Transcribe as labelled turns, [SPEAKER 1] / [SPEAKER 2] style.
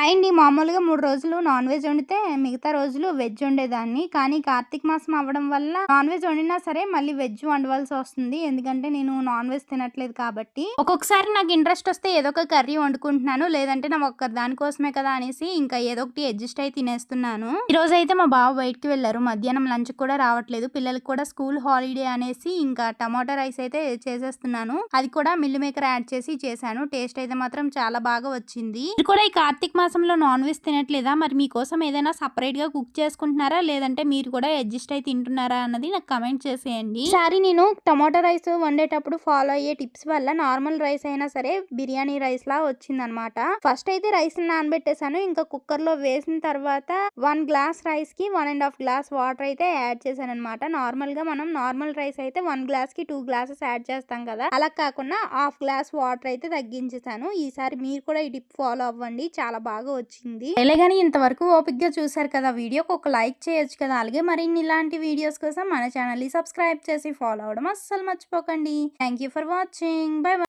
[SPEAKER 1] Hi అండి మామూలుగా మూడు రోజులు నాన్ వెజ్ వండితే మిగతా రోజులు వెజ్ వండేదాన్ని. కానీ కార్తీక మాసం అవ్వడం వల్ల నాన్ వెజ్ వండినా సరే మళ్ళీ వెజ్ వండవలసి వస్తుంది. ఎందుకంటే నేను నాన్ వెజ్ తినట్లేదు కాబట్టి. ఒక్కొక్కసారి నాకు ఇంట్రెస్ట్ వస్తే ఏదో ఒక కర్రీ వండుకుంటున్నాను. లేదంటే నా ఒక్క దానికోసమే కదా అనేసి ఇంకా ఏదో ఒకటి అడ్జస్ట్ అయి తినేస్తున్నాను. ఈ రోజు అయితే మా బావ బయటికి వెళ్ళారు. మధ్యాహ్నం లంచ్ కూడా రావట్లేదు. పిల్లలకి కూడా స్కూల్ హాలిడే అనేసి ఇంకా టమాటా రైస్ అయితే చేసేస్తున్నాను. అది కూడా మిల్లు మేకర్ యాడ్ చేసి చేశాను. టేస్ట్ అయితే మాత్రం చాలా బాగా వచ్చింది. ఇది కూడా ఈ కార్తీక మాసంలో నాన్ వెజ్ తినట్లేదా? మరి మీకోసం ఏదైనా సపరేట్గా కుక్ చేసుకుంటున్నారా? లేదంటే మీరు కూడా అడ్జస్ట్ అయి తింటున్నారా అన్నది నాకు కమెంట్ చేసేయండి. ఈసారి నేను టమాటో రైస్ వండేటప్పుడు ఫాలో అయ్యే టిప్స్ వల్ల నార్మల్ రైస్ అయినా సరే బిర్యానీ రైస్ లా వచ్చిందనమాట ఫస్ట్ అయితే రైస్ నానబెట్టేసాను ఇంకా కుక్కర్లో వేసిన తర్వాత వన్ గ్లాస్ రైస్కి one and half glass water అయితే యాడ్ చేశాను అనమాట నార్మల్గా మనం నార్మల్ రైస్ అయితే వన్ గ్లాస్కి టూ గ్లాసెస్ యాడ్ చేస్తాం కదా. అలా కాకుండా హాఫ్ గ్లాస్ వాటర్ అయితే తగ్గించేసాను ఈసారి మీరు కూడా ఈ టిప్ ఫాలో అవ్వండి. చాలా బాగా వచ్చింది. కానీ ఇంతవరకు ఓపిక్గా చూసారు కదా వీడియోకి ఒక లైక్ చేయొచ్చు కదా. అలాగే మరిన్ని ఇలాంటి వీడియోస్ కోసం మన ఛానల్ని సబ్స్క్రైబ్ చేసి ఫాలో అవడం అస్సలు మర్చిపోకండి. Thank you for watching. Bye.